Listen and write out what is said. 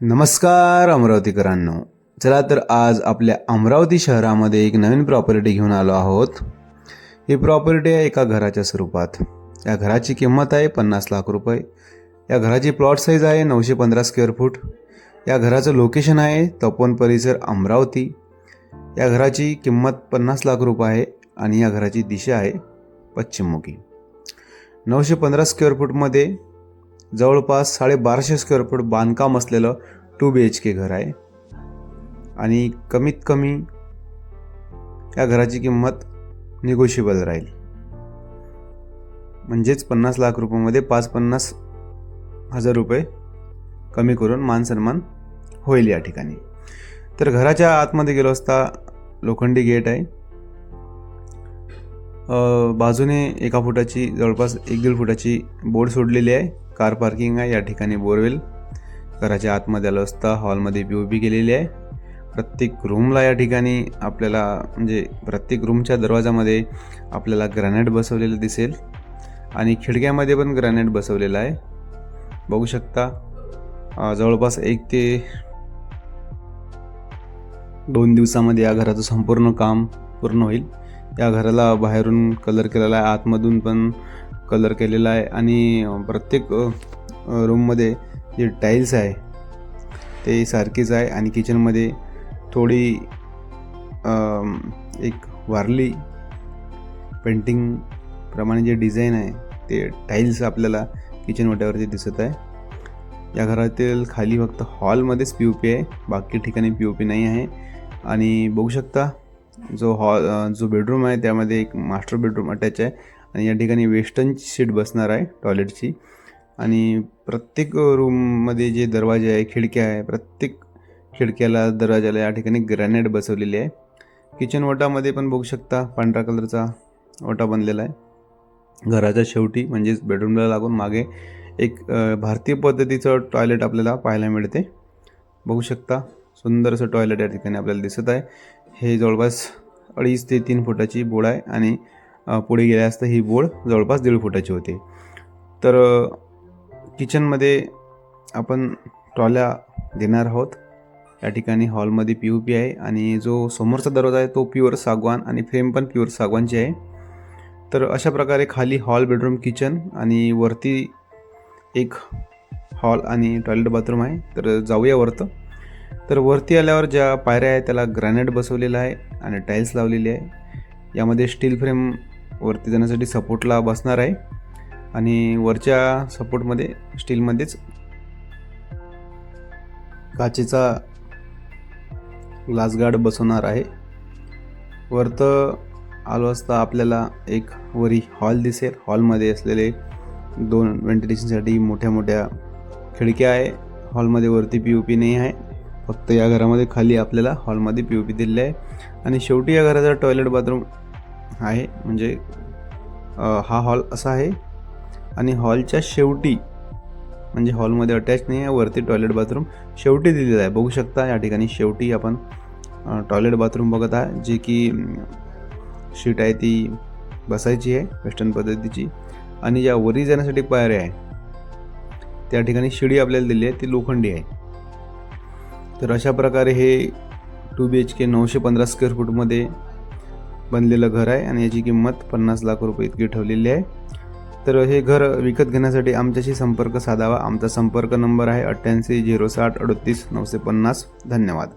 नमस्कार अमरावतीकरांनो. चला तर आज आपल्या अमरावती शहरामध्ये एक नवीन प्रॉपर्टी घेऊन आलो आहोत. ही प्रॉपर्टी आहे एका घराच्या स्वरूपात. या घराची किंमत आहे पन्नास लाख रुपये. या घराची प्लॉट साईज आहे नऊशे पंधरा स्क्वेअर फूट या घराचं लोकेशन आहे तपोन परिसर अमरावती. या घराची किंमत पन्नास लाख रुपये आहे आणि या घराची दिशा आहे पश्चिममुखी. नऊशे पंधरा स्क्वेअर फूटमध्ये जवळपास साडेबाराशे स्क्वेअर फूट बांधकाम असलेलं टू बी एच के घर आहे. आणि कमीत कमी या घराची किंमत निगोशिएबल राहील. म्हणजेच पन्नास लाख रुपयामध्ये पाच पन्नास हजार रुपये कमी करून मानसन्मान होईल या ठिकाणी. तर घराच्या आतमध्ये गेलो असता लोखंडी गेट आहे. बाजूने एका फुटाची जवळपास एक दीड फुटाची बोर्ड सोडलेली आहे. कार पार्किंग आहे. या ठिकाणी बोरवेल घराच्या आतमध्ये आलो असता हॉलमध्ये पी ओ पी केलेली आहे. प्रत्येक रूमला या ठिकाणी आपल्याला म्हणजे प्रत्येक रूमच्या दरवाजामध्ये आपल्याला ग्रॅनाईट बसवलेलं दिसेल. आणि खिडक्यामध्ये पण ग्रॅनाइट बसवलेलं आहे. बघू शकता जवळपास एक ते दोन दिवसामध्ये या घराचं संपूर्ण काम पूर्ण होईल. या घराला बाहेरून कलर केलेला आहे. आतमधून पण कलर केलेला आहे आणि प्रत्येक रूममध्ये जे टाईल्स आहे ते सारखीच आहे आणि किचनमध्ये थोडी एक वारली पेंटिंग प्रमाणे जे डिझाईन आहे ते टाईल्स आपल्याला किचन वाट्यावरती दिसत आहे. या घरातील खाली फक्त हॉलमध्येच पी ओ पी आहे बाकी ठिकाणी पी ओ पी नाही आहे. आणि बघू शकता जो हॉल जो बेडरूम आहे त्यामध्ये एक मास्टर बेडरूम अटॅच आहे. आणि या ठिकाणी वेस्टर्नची सीट बसणार आहे टॉयलेटची. आणि प्रत्येक रूममध्ये जे दरवाजे आहे खिडक्या आहे प्रत्येक खिडक्याला दरवाजाला या ठिकाणी ग्रॅनाइट बसवलेली आहे. किचन वटामध्ये पण बघू शकता पांढऱ्या कलरचा वटा बनलेला आहे. घराच्या शेवटी म्हणजेच बेडरूमला लागून मागे एक भारतीय पद्धतीचं टॉयलेट आपल्याला पाहायला मिळते. बघू शकता सुंदर असं टॉयलेट या ठिकाणी आपल्याला दिसत आहे. हे जवळपास अडीच ते तीन फुटाची बोळ आहे आणि पुढे गेल्या असता ही बोळ जवळपास दीड फुटाची होते. तर किचनमध्ये आपण ट्रॉल्या देणार आहोत. या ठिकाणी हॉलमध्ये पी यू पी आहे आणि जो समोरचा दरवाजा आहे तो प्युअर सागवान आणि फ्रेम पण प्युअर सागवानची आहे. तर अशा प्रकारे खाली हॉल बेडरूम किचन आणि वरती एक हॉल आणि टॉयलेट बाथरूम आहे. तर जाऊया वरतं. तर वरती आल्यावर ज्या पायऱ्या आहेत त्याला ग्रॅनाइट बसवलेला आहे आणि टाईल्स लावलेली आहे. यामध्ये स्टील फ्रेम वरती जाण्यासाठी सपोर्टला बसणार आहे. आणि वरच्या सपोर्टमध्ये स्टीलमध्येच काचेचा ग्लास गार्ड बसवणार आहे. वरत आलो असता आपल्याला एक वरी हॉल दिसेल. हॉलमध्ये असलेले दोन व्हेंटिलेशनसाठी मोठ्या मोठ्या खिडक्या आहे. हॉलमध्ये वरती पी ओ पी नाही आहे. फक्त या घरामध्ये खाली आपल्याला हॉलमध्ये पी ओ पी दिलेली आहे. आणि शेवटी या घराचा टॉयलेट बाथरूम आहे. म्हणजे हा हॉल असा आहे आणि हॉलच्या शेवटी म्हणजे हॉलमध्ये अटॅच नाही आहे वरती टॉयलेट बाथरूम शेवटी दिलेलं आहे. बघू शकता या ठिकाणी शेवटी आपण टॉयलेट बाथरूम बघत आहे जे की शीट आहे ती बसायची आहे वेस्टर्न पद्धतीची. आणि ज्या वरी जाण्यासाठी पायऱ्या आहे त्या ठिकाणी शिडी आपल्याला दिली आहे ती लोखंडी आहे. तर अशा प्रकारे हे टू बी एच के नऊशे पंधरा स्क्वेअर फूटमध्ये बनलेलं घर आहे आणि याची किंमत पन्नास लाख रुपये इतकी ठेवलेली आहे. तर हे घर विकत घेण्यासाठी आमच्याशी संपर्क साधावा. आमचा संपर्क नंबर आहे अठ्ठ्याऐंशी झिरो साठ अडतीस नऊशे पन्नास. धन्यवाद.